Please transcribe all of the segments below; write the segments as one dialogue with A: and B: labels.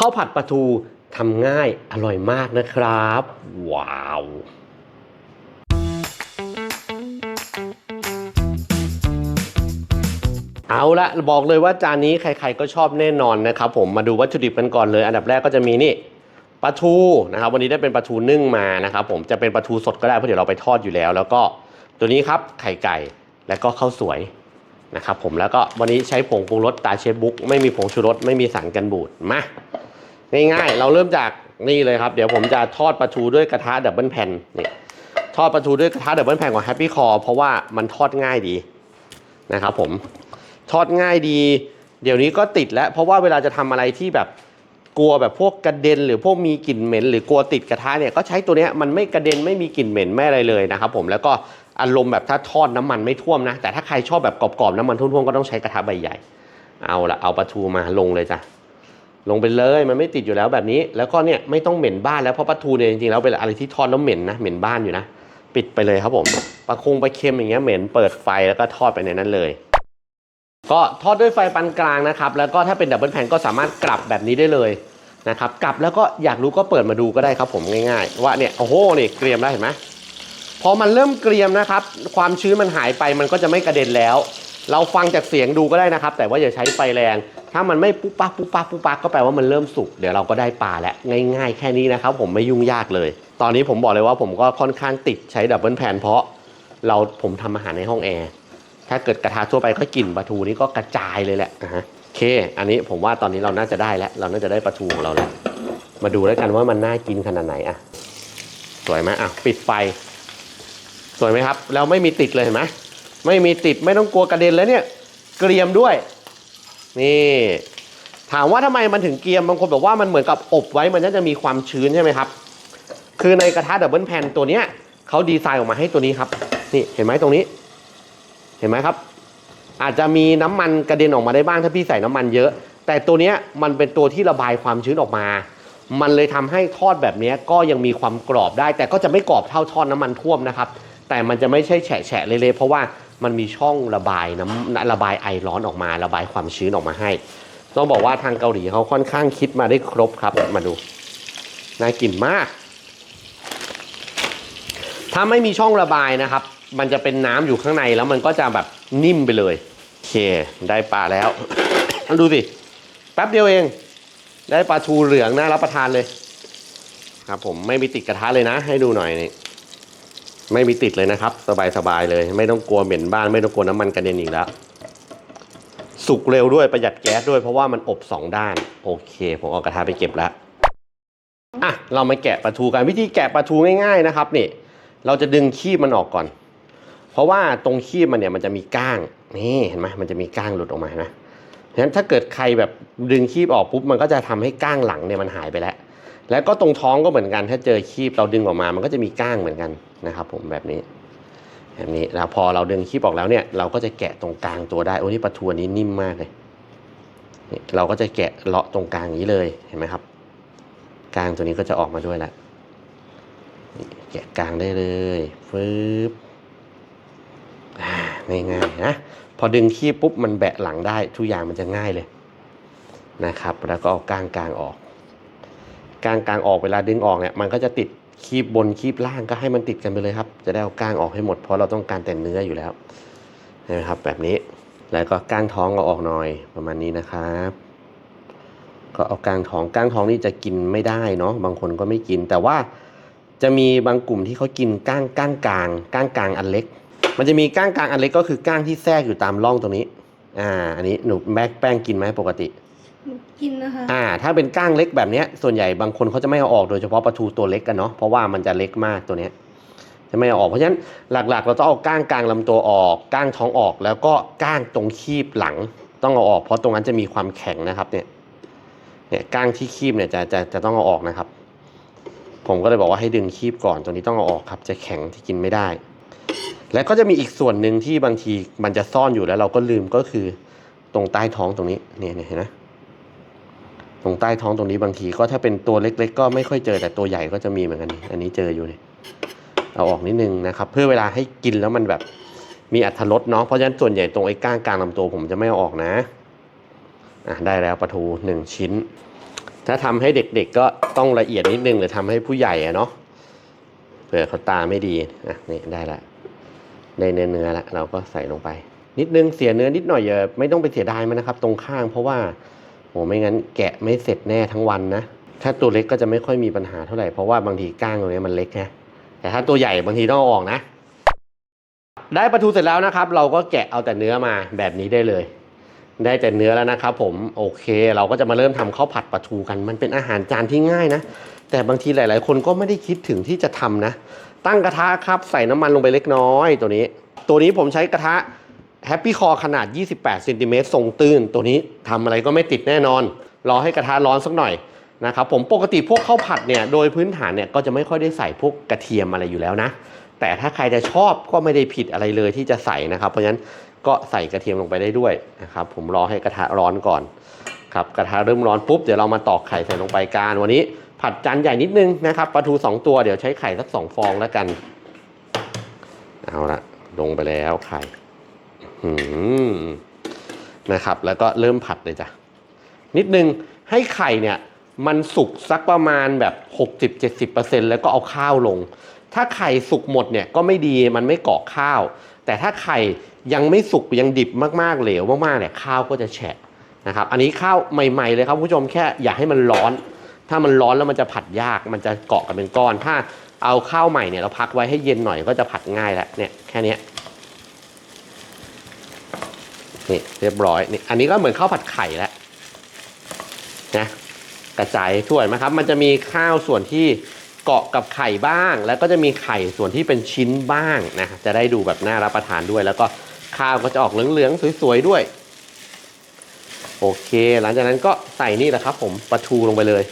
A: ข้าวผัดปลาทูทำง่ายอร่อยมากนะครับ ว้าวเอาละบอกเลยว่าจานนี้ใครๆก็ชอบแน่นอนนะครับผมมาดูวัตถุดิบกันก่อนเลย อันดับแรกก็จะมีนี่ปลาทูนะครับวันนี้ได้เป็นปลาทูนึ่งมานะครับผมจะเป็นปลาทูสดก็ได้เพราะเดี๋ยวเราไปทอดอยู่แล้ว แล้วก็ตัวนี้ครับไข่ไก่แล้วก็ข้าวสวยนะครับผมแล้วก็วันนี้ใช้ผงปรุงรสตาเชฟบุ๊กไม่มีผงชูรสไม่มีสารกันบูดมา ง่ายๆ เราเริ่มจากนี่เลยครับ เดี๋ยวผมจะทอดปลาทูด้วยกระทะดับเบิลแผ่นนี่ทอดปลาทูด้วยกระทะดับเบิลแผ่นของแฮปปี้คอเพราะว่ามันทอดง่ายดีนะครับผมทอดง่ายดี เดี๋ยวนี้ก็ติดแล้ว เพราะว่าเวลาจะทำอะไรที่แบบกลัวแบบพวกกระเด็น หรือพวกมีกลิ่นเหม็น หรือกลัวติดกระทะเนี่ยก็ใช้ตัวเนี้ยมันไม่กระเด็นไม่มีกลิ่นเหม็นไม่อะไรเลยนะครับผมแล้วก็อารมณ์แบบถ้าทอดน้ำมันไม่ท่วมนะ แต่ถ้าใครชอบแบบกรอบๆน้ำมันท่วมๆก็ต้องใช้กระทะใบใหญ่ เอาละเอาปลาทูมาลงเลยจ้ะ ลงไปเลยมันไม่ติดอยู่แล้วแบบนี้ แล้วก็เนี่ยไม่ต้องเหม็นบ้านแล้วเพราะปลาทูเนี่ยจริงๆแล้วเป็นอะไรที่ทอดแล้วเหม็นนะเหม็นบ้านอยู่นะ ปิดไปเลยครับผมปลาคงปลาเค็มอย่างเงี้ยเหม็นเปิดไฟแล้วก็ทอดไปในนั้นเลย ก็ทอดด้วยไฟปานกลางนะครับแล้วก็ถ้าเป็นดับเบิลแพนก็สามารถกลับแบบนี้ได้เลยนะครับกลับแล้วก็อยากรู้ก็เปิดมาดูก็ได้ครับผมง่าย ๆ ว่าเนี่ยโอ้โหนี่เกรียมแล้วเห็นไหมพอมันเริ่มเกรียมนะครับ ความชื้นมันหายไปมันก็จะไม่กระเด็นแล้ว เราฟังจากเสียงดูก็ได้นะครับ แต่ว่าอย่าใช้ไฟแรง ถ้ามันไม่ปุ๊บปักปุ๊บปักปุ๊บปักก็แปลว่ามันเริ่มสุกเดี๋ยวเราก็ได้ปลาแล้วง่ายๆ แค่นี้นะครับ ผมไม่ยุ่งยากเลย ตอนนี้ผมบอกเลยว่าผมก็ค่อนข้างติดใช้ดับเบิลแพนเพราะเราผมทำอาหารในห้องแอร์ถ้าเกิดกระทะทั่วไปก็กลิ่นปลาทูนี่ก็กระจายเลยแหละนะฮะโอเค อันนี้ผมว่าตอนนี้เราน่าจะได้แล้ว เราน่าจะได้ปลาทูของเราแล้วมาดูแล้วกันว่ามันน่ากินขนาดไหนอะสวยไหมอะปิดไฟ สวยไหมครับ แล้วไม่มีติดเลยเห็นไหม ไม่มีติดไม่ต้องกลัวกระเด็นแล้วเนี่ย เกรียมด้วย นี่ ถามว่าทำไมมันถึงเกรียมบางคนบอกว่ามันเหมือนกับอบไว้มันน่าจะมีความชื้นใช่ไหมครับ คือในกระทะดับเบิลแพนตัวเนี้ยเขาดีไซน์ออกมาให้ตัวนี้ครับ นี่เห็นไหมตรงนี้ เห็นไหมครับ อาจจะมีน้ำมันกระเด็นออกมาได้บ้างถ้าพี่ใส่น้ำมันเยอะ แต่ตัวเนี้ยมันเป็นตัวที่ระบายความชื้นออกมา มันเลยทำให้ทอดแบบนี้ก็ยังมีความกรอบได้ แต่ก็จะไม่กรอบเท่าทอดน้ำมันท่วมนะครับ แต่มันจะไม่ใช่แฉะแฉะเละๆเพราะว่า มันมีช่องระบายน้ำระบายไอร้อนออกมา ระบายความชื้นออกมาให้ ต้องบอกว่าทางเกาหลีเขาค่อนข้างคิดมาได้ครบครับมาดูน่ากินมาก ถ้าไม่มีช่องระบายนะครับ มันจะเป็นน้ำอยู่ข้างในแล้วมันก็จะแบบนิ่มไปเลยโอเคได้ปลาแล้วดูสิแป๊บเดียวเอง ได้ปลาทูเหลืองน่ารับประทานเลย ครับผมไม่มีติดกระทะเลยนะ ให้ดูหน่อยนี่ ไม่มีติดเลยนะครับ สบายๆเลย ไม่ต้องกลัวเหม็นบ้าน ไม่ต้องกลัวน้ำมันกระเด็นอีกแล้ว สุกเร็วด้วยประหยัดแก๊สด้วยเพราะว่ามันอบสองด้าน โอเค ผมเอากระทะไปเก็บแล้วอะเรามาแกะปลาทูกันวิธีแกะปลาทูง่ายๆนะครับนี่เราจะดึงขี้มันออกก่อน เพราะว่าตรงขี้มันเนี่ยมันจะมีก้างนี่เห็นไหมมันจะมีก้างหลุดออกมานะฉะนั้นถ้าเกิดใครแบบดึงขี้ออกปุ๊บมันก็จะทำให้ก้างหลังเนี่ยมันหายไปแล้ว แล้วก็ตรงท้องก็เหมือนกัน ถ้าเจอขี้เราดึงออกมา มันก็จะมีก้างเหมือนกันนะครับ ผมแบบนี้แบบนี้แล้วพอเราดึงขี้ออกแล้วเนี่ย เราก็จะแกะตรงกลางตัวได้โอ้นี่ปลาทูนนี้นิ่มมากเลยเราก็จะแกะเลาะตรงกลางอย่างนี้เลยเห็นไหมครับ กลางตัวนี้ก็จะออกมาด้วยแล้วแกะกลางได้เลยฟืบง่ายๆนะพอดึงขี้ปุ๊บมันแบะหลังได้ทุกอย่างมันจะง่ายเลยนะครับ แล้วก็เอาก้างกลางออก ก้างกลางออกเวลาดึงออกเนี่ยมันก็จะติดคีบบนคีบล่างก็ให้มันติดกันไปเลยครับ จะได้เอาก้างออกให้หมดเพราะเราต้องการแต่เนื้ออยู่แล้วนะครับแบบนี้แล้วก็ก้างท้องเอาออกหน่อยประมาณนี้นะครับ ก็เอาก้างท้องก้างท้องนี่จะกินไม่ได้เนาะบางคนก็ไม่กิน แต่ว่าจะมีบางกลุ่มที่เขากินก้างก้างกลางก้างกลางอันเล็ก มันจะมีก้างกลางอันเล็กก็คือก้างที่แทรกอยู่ตามร่องตรงนี้อ่าอันนี้หนูแม็กแป้งกินไหมปกติ
B: กินนะคะ
A: อ่า ถ้าเป็นก้างเล็กแบบเนี้ย ส่วนใหญ่บางคนเขาจะไม่เอาออกโดยเฉพาะปลาทูตัวเล็กกันเนาะเพราะว่ามันจะเล็กมากตัวเนี้ยจะไม่เอาออกเพราะฉะนั้นหลักๆ เราต้องเอาก้างกลางลำตัวออก ก้างท้องออก แล้วก็ก้างตรงคีบหลัง ต้องเอาออก เพราะตรงนั้นจะมีความแข็งนะครับ เนี่ยเนี่ยก้างที่คีบเนี่ยจะจะจะต้องเอาออกนะครับ ผมก็เลยบอกว่าให้ดึงคีบก่อนตัวนี้ต้องเอาออกครับ จะแข็งที่กินไม่ได้ และก็จะมีอีกส่วนหนึ่งที่บางทีมันจะซ่อนอยู่แล้วเราก็ลืมก็คือตรงใต้ท้องตรงนี้เนี่ยเนี่ยเห็นไหม ตรงใต้ท้องตรงนี้บางทีก็ถ้าเป็นตัวเล็ก ๆ ก็ไม่ค่อยเจอแต่ตัวใหญ่ก็จะมีเหมือนกันอันนี้เจออยู่เนี่ยเอาออกนิดนึงนะครับ เพื่อเวลาให้กินแล้วมันแบบมีอัตรสเนาะเพราะฉะนั้นส่วนใหญ่ตรงไอ้ก้างกลางลำตัวผมจะไม่เอาออกนะอะได้แล้วปลาทูหนึ่งชิ้น ถ้าทำให้เด็กๆก็ต้องละเอียดนิดนึงหรือทำให้ผู้ใหญ่อะเนาะเผื่อเขาตาไม่ดีอะนี่ได้ละได้เนื้อเนื้อละเราก็ใส่ลงไป นิดนึงเสียเนื้อนิดหน่อยอย่าไม่ต้องไปเสียดายมันนะครับ ตรงข้างเพราะว่า ไม่งั้นแกะไม่เสร็จแน่ทั้งวันนะ ถ้าตัวเล็กก็จะไม่ค่อยมีปัญหาเท่าไหร่ เพราะว่าบางทีก้างตรงนี้มันเล็กไงแต่ถ้าตัวใหญ่บางทีต้องอออกนะ ได้ปลาทูเสร็จแล้วนะครับ เราก็แกะเอาแต่เนื้อมาแบบนี้ได้เลย ได้แต่เนื้อแล้วนะครับผมโอเค เราก็จะมาเริ่มทำข้าวผัดปลาทูกัน มันเป็นอาหารจานที่ง่ายนะ แต่บางทีหลาย ๆ คนก็ไม่ได้คิดถึงที่จะทำนะ ตั้งกระทะครับใส่น้ำมันลงไปเล็กน้อยตัวนี้ ตัวนี้ผมใช้กระทะ แฮปปี้คอขนาด 28เซนติเมตรทรงตื้น ตัวนี้ทำอะไรก็ไม่ติดแน่นอน รอให้กระทะร้อนสักหน่อยนะครับผมปกติพวกข้าวผัดเนี่ยโดยพื้นฐานเนี่ยก็จะไม่ค่อยได้ใส่พวกกระเทียมอะไรอยู่แล้วนะ แต่ถ้าใครจะชอบก็ไม่ได้ผิดอะไรเลยที่จะใส่นะครับ เพราะฉะนั้นก็ใส่กระเทียมลงไปได้ด้วยนะครับผมรอให้กระทะร้อนก่อนครับกระทะเริ่มร้อนปุ๊บเดี๋ยวเรามาตอกไข่ใส่ลงไปการวันนี้ ผัดจานใหญ่นิดนึงนะครับปลาทูสองตัวเดี๋ยวใช้ไข่สักสองฟองแล้วกันเอาละลงไปแล้วไข่ นะครับ แล้วก็เริ่มผัดเลยจ้ะ นิดนึงให้ไข่เนี่ย มันสุกสักประมาณแบบ 60-70%แล้วก็เอาข้าวลง ถ้าไข่สุกหมดเนี่ยก็ไม่ดีมันไม่เกาะข้าว แต่ถ้าไข่ยังไม่สุกยังดิบมากๆเหลวมากๆเนี่ยข้าวก็จะแฉะนะครับ อันนี้ข้าวใหม่ ๆ เลยครับผู้ชมแค่อย่าให้มันร้อน ถ้ามันร้อนแล้วมันจะผัดยากมันจะเกาะกันเป็นก้อน ถ้าเอาข้าวใหม่เนี่ยเราพักไว้ให้เย็นหน่อยก็จะผัดง่ายแล้วเนี่ยแค่นี้ นี่เรียบร้อยนี่อันนี้ก็เหมือนข้าวผัดไข่แล้วนะกระจายถ้วยไหมครับ มันจะมีข้าวส่วนที่เกาะกับไข่บ้าง แล้วก็จะมีไข่ส่วนที่เป็นชิ้นบ้างนะจะได้ดูแบบน่ารับประทานด้วย แล้วก็ข้าวก็จะออกเหลืองๆสวยๆด้วย โอเค หลังจากนั้นก็ใส่นี่แหละครับ ผมปลาทูลงไปเลย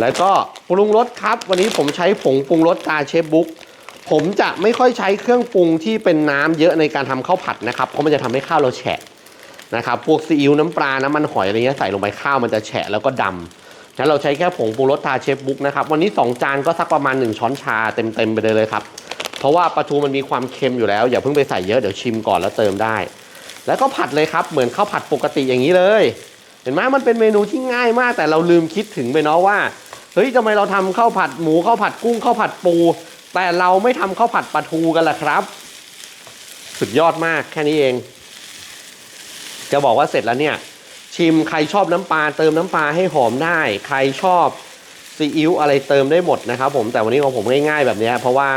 A: แล้วก็ปรุงรสครับ วันนี้ผมใช้ผงปรุงรสตาเชฟบุ๊ก ผมจะไม่ค่อยใช้เครื่องปรุงที่เป็นน้ำเยอะในการทำข้าวผัดนะครับ เพราะมันจะทำให้ข้าวเราแฉะนะครับ พวกซีอิ๊วน้ำปลา น้ำมันหอยอะไรเงี้ยใส่ลงไปข้าวมันจะแฉะแล้วก็ดำงั้นเราใช้แค่ผงปรุงรสตาเชฟบุ๊กนะครับ วันนี้ 2 จานก็สักประมาณ 1 ช้อนชาเต็มๆไปเลยเลยครับ เพราะว่าปลาทูมันมีความเค็มอยู่แล้ว อย่าเพิ่งไปใส่เยอะเดี๋ยวชิมก่อนแล้วเติมได้ แล้วก็ผัดเลยครับเหมือนข้าวผัดปกติอย่างนี้เลย เห็นไหมมันเป็นเมนูที่ง่ายมาก แต่เราลืมคิดถึงไปเนาะว่าเฮ้ยทำไมเราทำข้าวผัดหมูข้าวผัดกุ้งข้าวผัดปู แต่เราไม่ทำข้าวผัดปลาทูกันล่ะครับ สุดยอดมากแค่นี้เอง จะบอกว่าเสร็จแล้วเนี่ย ชิมใครชอบน้ำปลาเติมน้ำปลาให้หอมได้ ใครชอบซีอิ๊วอะไรเติมได้หมดนะครับ ผมแต่วันนี้ของผมง่ายๆแบบนี้เพราะว่า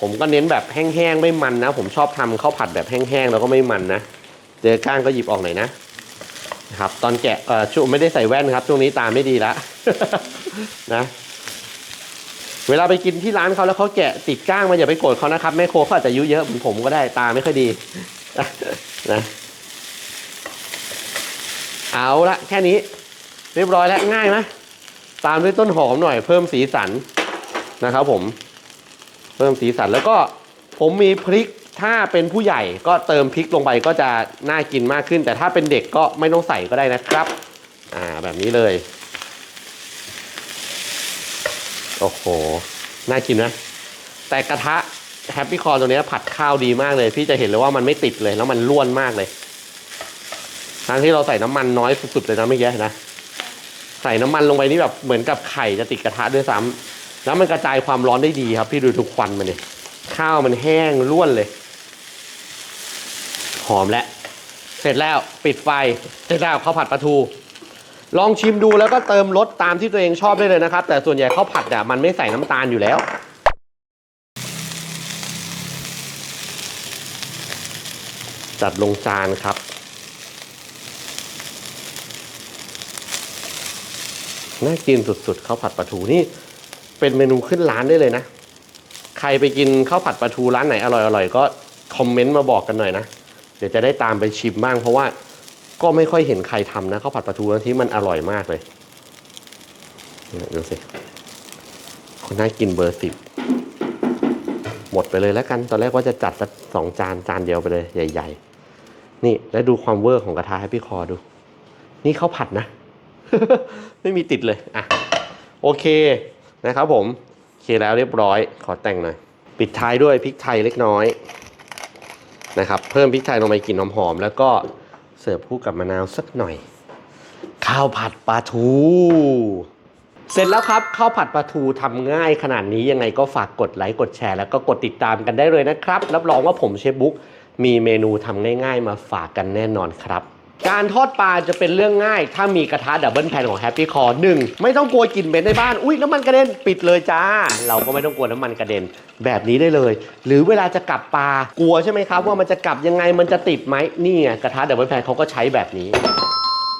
A: ผมก็เน้นแบบแห้งๆไม่มันนะ ผมชอบทำข้าวผัดแบบแห้งๆแล้วก็ไม่มันนะเจอก้างก็หยิบออกหน่อยนะครับ ตอนแกะเออช่วงไม่ได้ใส่แว่นครับ ช่วงนี้ตาไม่ดีละนะ เวลาไปกินที่ร้านเขาแล้วเขาแกะติดก้างมันอย่าไปโกรธเขานะครับแม่โคเขาอาจจะยุเยอะเหมือนผมก็ได้ตาไม่ค่อยดีนะเอาละแค่นี้ เรียบร้อยแล้วง่ายไหมตามด้วยต้นหอมหน่อยเพิ่มสีสันนะครับผมเพิ่มสีสันแล้วก็ผมมีพริกถ้าเป็นผู้ใหญ่ก็เติมพริกลงไปก็จะน่ากินมากขึ้น แต่ถ้าเป็นเด็กก็ไม่ต้องใส่ก็ได้นะครับ อ่าแบบนี้เลย โอ้โห น่ากินนะ แต่กระทะแฮปปี้คอร์ตัวนี้ผัดข้าวดีมากเลย พี่จะเห็นเลยว่ามันไม่ติดเลยแล้วมันล้วนมากเลยทั้งที่เราใส่น้ำมันน้อยสุดๆเลยนะเมื่อกี้นะ ใส่น้ำมันลงไปนี่แบบเหมือนกับไข่จะติดกระทะด้วยซ้ำแล้วมันกระจายความร้อนได้ดีครับ พี่ดูทุกควันมันเนี่ยข้าวมันแห้งล้วนเลย หอมแล้ว เสร็จแล้วปิดไฟ เสร็จแล้วข้าวผัดปลาทู ลองชิมดูแล้วก็เติมรสตามที่ตัวเองชอบได้เลยนะครับ แต่ส่วนใหญ่ข้าวผัดอะมันไม่ใส่น้ำตาลอยู่แล้ว จัดลงจานครับ น่ากินสุดๆข้าวผัดปลาทูนี่ เป็นเมนูขึ้นร้านได้เลยนะ ใครไปกินข้าวผัดปลาทูร้านไหนอร่อยๆก็คอมเมนต์มาบอกกันหน่อยนะ เดี๋ยวจะได้ตามไปชิมบ้างเพราะว่า ก็ไม่ค่อยเห็นใครทำนะข้าวผัดปลาทูที่มันอร่อยมากเลยเนี่ยดูสิคนน่ากินเบอร์สิบหมดไปเลยแล้วกัน ตอนแรกว่าจะจัดสักสองจานจานเดียวไปเลยใหญ่ ๆ นี่แล้วดูความเวอร์ของกระทะให้พี่คอดู นี่ข้าวผัดนะ ไม่มีติดเลยอะโอเคนะครับผมโอเคแล้วเรียบร้อย ขอแต่งหน่อย ปิดท้ายด้วยพริกไทยเล็กน้อยนะครับ เพิ่มพริกไทยลงไปกลิ่นหอมๆแล้วก็ เสิร์ฟคู่กับมะนาวสักหน่อย ข้าวผัดปลาทู เสร็จแล้วครับข้าวผัดปลาทูทำง่ายขนาดนี้ยังไงก็ฝากกดไลค์กดแชร์แล้วก็กดติดตามกันได้เลยนะครับ รับรองว่าผมเชฟบุ๊กมีเมนูทำง่าย ๆ มาฝากกันแน่นอนครับ การทอดปลาจะเป็นเรื่องง่าย ถ้ามีกระทะดับเบิลแพนของแฮปปี้คอร์หนึ่งไม่ต้องกลัวกลิ่นเหม็นในบ้าน อุ้ยน้ำมันกระเด็นปิดเลยจ้า เราก็ไม่ต้องกลัวน้ำมันกระเด็นแบบนี้ได้เลย หรือเวลาจะกลับปลากลัวใช่ไหมครับ ว่ามันจะกลับยังไงมันจะติดไหมนี่ไงกระทะดับเบิลแพนเขาก็ใช้แบบนี้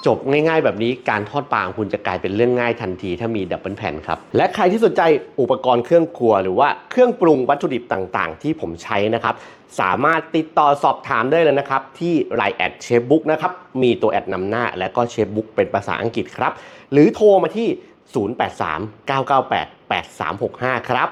A: จบง่าย ๆ แบบนี้การทอดปลาของคุณจะกลายเป็นเรื่องง่ายทันที ถ้ามีดับเบิลแผ่นครับ และใครที่สนใจอุปกรณ์เครื่องครัว หรือว่าเครื่องปรุงวัตถุดิบต่างๆ ที่ผมใช้นะครับ สามารถติดต่อสอบถามได้เลยนะครับ ที่ Line แอดเชฟบุ๊กนะครับ มีตัวแอดนำหน้า และก็เชฟบุ๊กเป็นภาษาอังกฤษครับ หรือโทรมาที่ 083 998 8365 ครับ